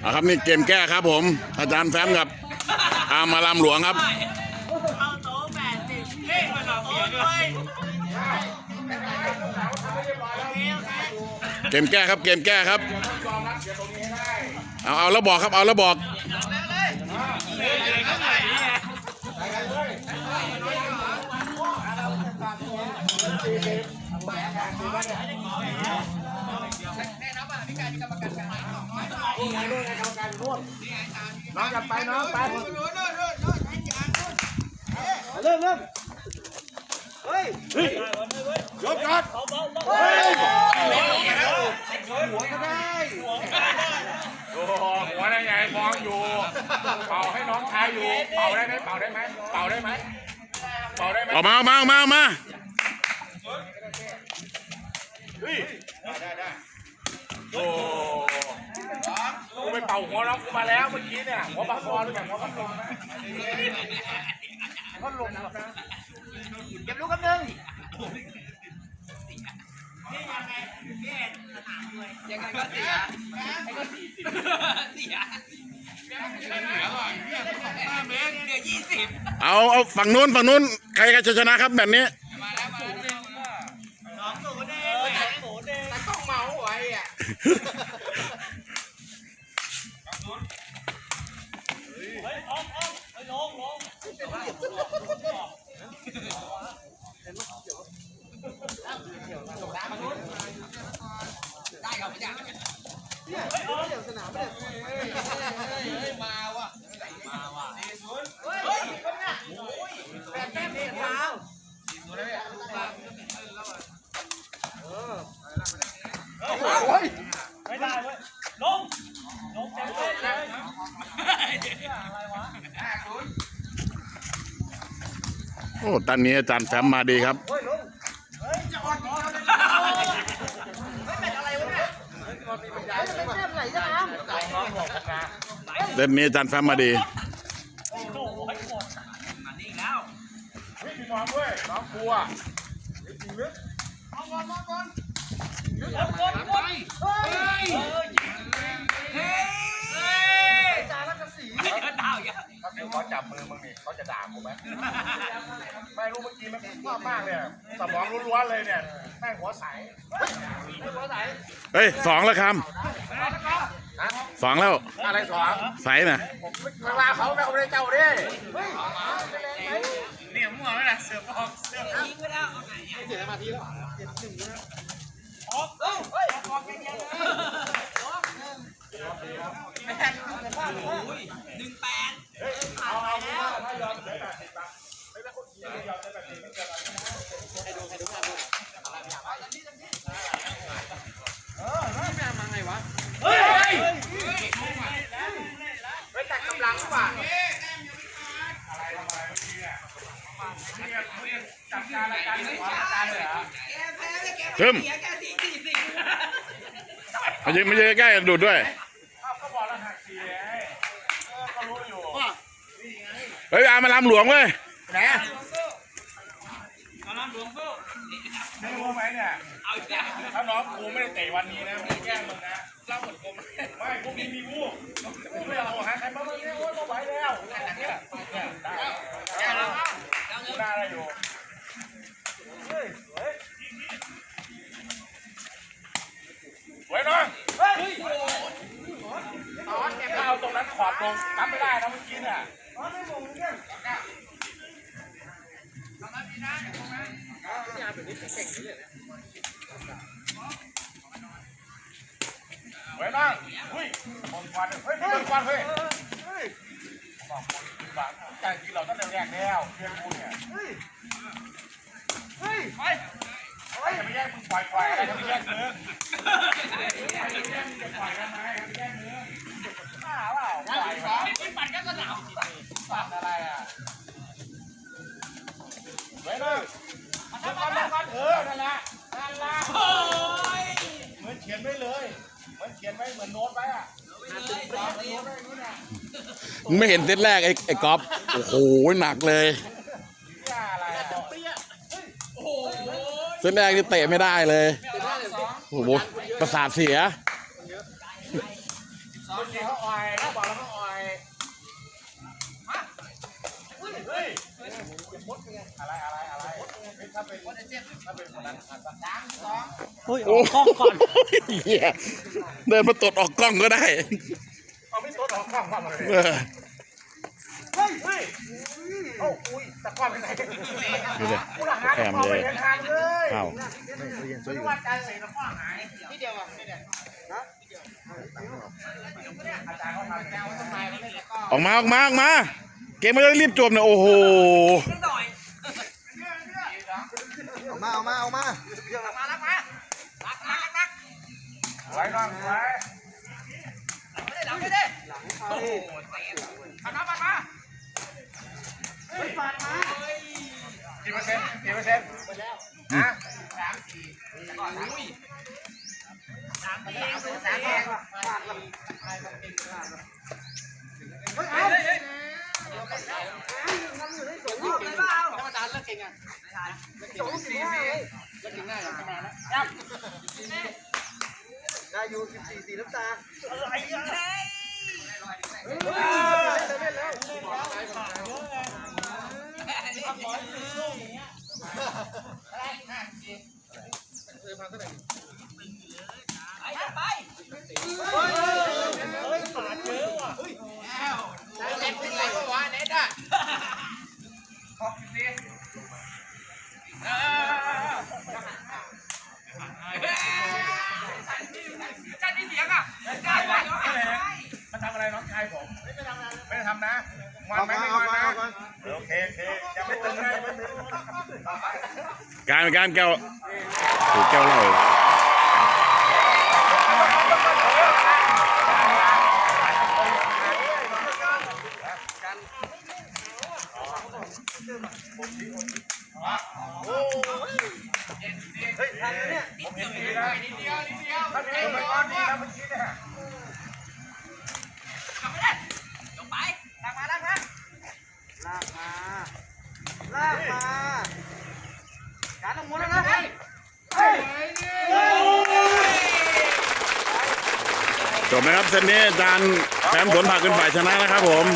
เอาครับนี่เกมแก้ครับผม อาจารย์แฟมกับอามาลามหลวงครับเข้าโต๊ะแปดสิบเลขมันออกเสียด้วยเกมแก้ครับเกมแก้ครับ เอาเอาแล้วบอกครับเอาแล้วบอกน้องอย่า ไปน้องไปเริ่มเริ่มเฮ้ยยกยอดเฮ้ยหัวก็ได้โอ้หัวได้ไงมองอยู่เป่าให้น้องชายอยู่เป่าได้ไหมเป่าได้ไหมเป่าได้ไหมเป่าได้ไหมออกมาออกมาออกมาออกมาโอ้ ไปเป่าหัวน้องกูมาแล้วเมื่อกี้เนี่ยหัวปลาคอรู้จักหัวปลาคอไหมเก็บลูกกันหนึ่งเอาเอาฝั่งนู้นฝั่งนู้นใครจะชนะครับแบบนี้ต้องเมาไว้อะ ไม่ได้เว้ยลงลงเต็มเลยเลยโอ้ตอนนี้อาจารย์แฟมมาดีครับ เล่นนี้อาจารย์แฟมมาดีพี่มองด้วยน้องกลัวถ้าคือเขาจับมือมึงนี่เขาจะด่ากูไหมไม่ รู้เมื่อกี้มันชอบมากเลยอะสมองล้วนๆเลยเนี่ยแม่งหัวใสเฮ้ยสองแล้วครับสองแล้วอะไรสองใสน่ะเวลาเขาไม่เขาไม่ได้เจ้าดิเนี่ยมั่วไหมล่ะเสือปอกเสือยิงไปแล้วเอาไหนอะไปตัดกำลังว่ะ จัดการรายการหัวรายการเลยเหรอ ทึมมายืนมายืนใกล้ๆดูดด้วยอ้าวก็บอกแล้วหักสี่ไงเออก็รู้อยู่เฮ้ยอามาลามหลวงเว้ยไหนอะกำลังหลวงสู้ไม่รู้ไหมเนี่ยเอาอีกแล้วถ้าน้องกูไม่ได้เตะวันนี้นะมึงแกล้งมึงนะเล่าหมดกูไม่พวกนี้มีกูกูไม่เอาหาใครมาเมื่อกี้โอ๊ยไม่ไหวแล้วเนี่ยเนี่ยได้กูได้ได้อยู่สวยน้องถ้าเอาตรงนั้น ขอดลงรับไม่ได้นะเมื่อกี้เนี่ยเฮ้ยน้องเฮ้ยมองควันเฮ้ยมองควันเฮ้ยบอกคนคือบางแต่จริงเราตั้งแต่แรกแล้วเพื่อนกูเนี่ยเฮ้ยเฮ้ยไปจะไม่แย่งมึงปล่อยปล่อยอะไรจะไม่แย่งมึงปล่อยกันไหมจะแย่งมึ เหมือนเขียนไว้เหมือนโน้ตไว้อะมึงไม่เห็นเซตแรกไอ้ไอ้ก๊อฟโอ้โหหนักเลยเซตแรกนี่เตะไม่ได้เลยโอ้โหประสาทเสียสเขาอ่อยเขาบอกแล้วเขาอ่อย ฮ้ยอะไรอะไรอะไรถ้าเป็นถ้าเป็นคนนั้นอ่านปะโอ้ยโอ้กล้องก่อนเหี้ยเดินมาตดออกกล้องก็ได้เอาไม่ตัวออกกล้องมาเลยเออเฮ้ยเฮ้ยโอ้อุ้ยตะก้อนเป็นไงดูเลยกูหลังงานแถมเลไปยเลยอ้าวไม่ว่าใจใส่ตะก้อนหายที่เดียวอะนี่เนี่ยอาจารย์เขาทำแนวนไม้แล้วเนี่ยก็ออกมาออกมาออกมา เกมไม่ต้องรีบจบเนี่ยโอ้โหเอามาเอามาเอามาไว้น้องไว้ไปปาดมากี่เปอร์เซ็นต์กี่เปอร์เซ็นต์ฮะสามสี่ ได้อยู่สิบสี่สีน้ำตาหกสิบสี่จันนี่เสียงอะจันวะมันทำอะไรน้องชายผมไม่ได้ทำนะไม่ได้ทำนะงอน เอาไหมมาไม่งเอาอนมานะเอามาโอเคโอเคยังไม่ตึงเลยไม่ตึงการการแก้วถูกแก้วเหล้าลากมาลากมา ลากมา ลากมาการต้องหมุนแล้วนะจบไหมครับเซตนี้อาจารย์แฟมสวนผักเป็นฝ่ายชนะนะครับผม